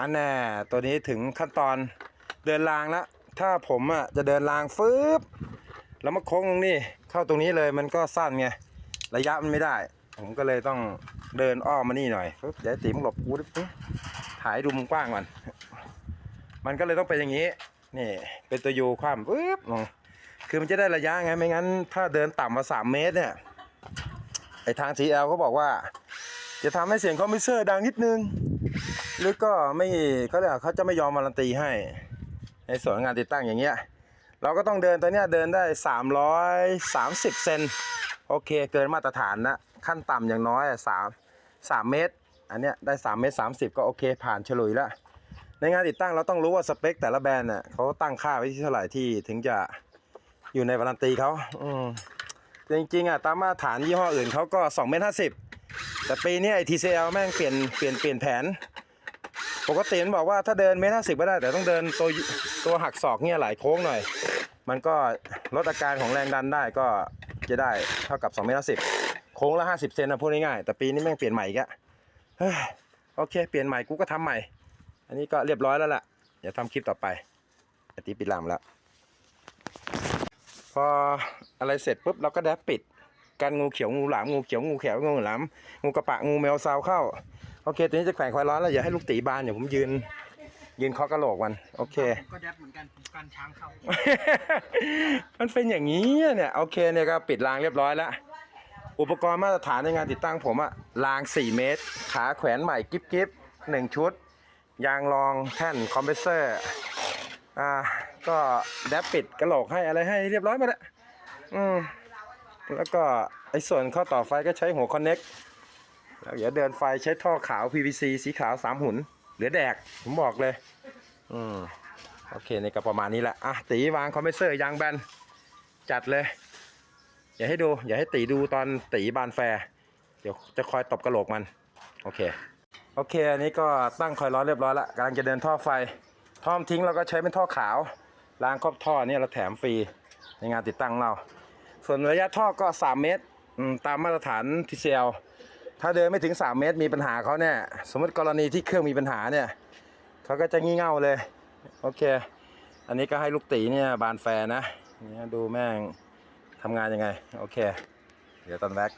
อันแน่ตัวนี้ถึงขั้นตอนเดินรางแล้ว ถ้าผมอะจะเดินรางฟืบแล้วมาโค้งตรงนี้เข้าตรงนี้เลยมันก็สั้นไงระยะมันไม่ได้ ผมก็เลยต้องเดินอ้อมมานี่หน่อยปึ๊บเดี๋ยวตีมหลบกูดิปึ๊บถ่ายดูมุมกว้างก่อนมันก็เลยต้องเป็นอย่างนี้นี่เป็นตัวยูคว่ำปึ๊บลงคือมันจะได้ระยะไงไม่งั้น ถ้าเดินต่ำมาสามเมตรเนี่ยไอทาง CL เขาบอกว่า จะทำให้เสียงคอมพิวเซอร์ดังนิดนึง หรือก็ไม่เขาเรียกว่าเขาจะไม่ยอมการันตีให้ ในส่วนงานติดตั้งอย่างเงี้ย เราก็ต้องเดินตัวเนี้ยเดินได้ 330 เซนโอเค เกินมาตรฐานนะขั้นต่ำอย่างน้อยสามสามเมตร อันเนี้ยได้ 3 เมตร 30 ก็โอเค ผ่านฉลุยล้วในงานติดตั้งเราต้องรู้ว่าสเปค แต่ละแบรนด์เน่ะเขาตั้งค่าไว้ที่เท่าไหร่ที่ถึงจะอยู่ในวารันตีเขาอืมจริงๆอะตามมาตรฐานยี่ห้ออื่นเขาก็2เมตร50 แต่ปีนี้ไอ TCL แม่งเปลี่ยนเปลี่ยนเปลี่ยนแผน ปกติมันบอกว่าถ้าเดินเมตรห้าสิบก็ได้แต่ต้องเดินตัวตัวหักศอกเนี่ยหลายโค้งหน่อย มันก็ลดอาการของแรงดันได้ก็จะได้เท่ากับ2เมตรห้าสิบโค้งละ50เซนนะพูดง่ายๆแต่ปีนี้แม่งเปลี่ยนใหม่อีกอะโอเค เปลี่ยนใหม่กูก็ทำใหม่ อันนี้ก็เรียบร้อยแล้วล่ะเดี๋ยวทำคลิปต่อไปอธิปิดลามแล้ว พออะไรเสร็จปุ๊บเราก็แดบปิด กันงูเขียวงูหลามงูเขียวงูแขวงูหลามงูกระปะงูแมวซาวเข้าโอเคตัวนี้จะแขวนควายร้อนแล้วอย่าให้ลูกตีบานอย่าผมยืน ยืนเคาะกระโหลกมันโอเคผมก็แดบเหมือนกันผมการช้างเข้า มันเป็นอย่างนี้เนี่ยโอเคเนี่ยก็ปิดรางเรียบร้อยแล้วอุปกรณ์มาตรฐานในงานติดตั้งผมอะราง 4 เมตร ขาแขวนใหม่กิฟกิฟหนึ่งชุด ยางรองแท่นคอมเพรสเซอร์อ่าก็แดบปิดกระโหลกให้อะไรให้เรียบร้อยหมดแล้วอืม แล้วก็ไอ้ส่วนเข้าต่อไฟก็ใช้หัวคอนเน็กแล้วเดี๋ยวเดินไฟใช้ท่อขาว PVC สีขาว3หุ่นเหลือแดก ผมบอกเลย อืม โอเคในก็ประมาณนี้แหละ อะ ตีวางคอมเพรสเซอร์ยางแบน จัดเลย อย่าให้ดู อย่าให้ตีดูตอนตีบานแฟร์เดี๋ยวจะคอยตบกระโหลกมัน โอเค โอเค อันนี้ก็ตั้งคอยร้อนเรียบร้อยละกำลังจะเดินท่อไฟ ท่อมทิ้งเราก็ใช้เป็นท่อขาว ล้างครอบท่อเนี่ยเราแถมฟรีในงานติดตั้งเรา ส่วนระยะท่อก็ 3 เมตรตามมาตรฐานทีเซลถ้าเดินไม่ถึง 3 เมตรมีปัญหาเขาเนี่ย สมมติกรณีที่เครื่องมีปัญหาเนี่ยเขาก็จะงี่เง่าเลย โอเค อันนี้ก็ให้ลูกตีเนี่ยบานแฟนะเนี่ยดูแม่งทำงานยังไง โอเค เดี๋ยวตอนแรก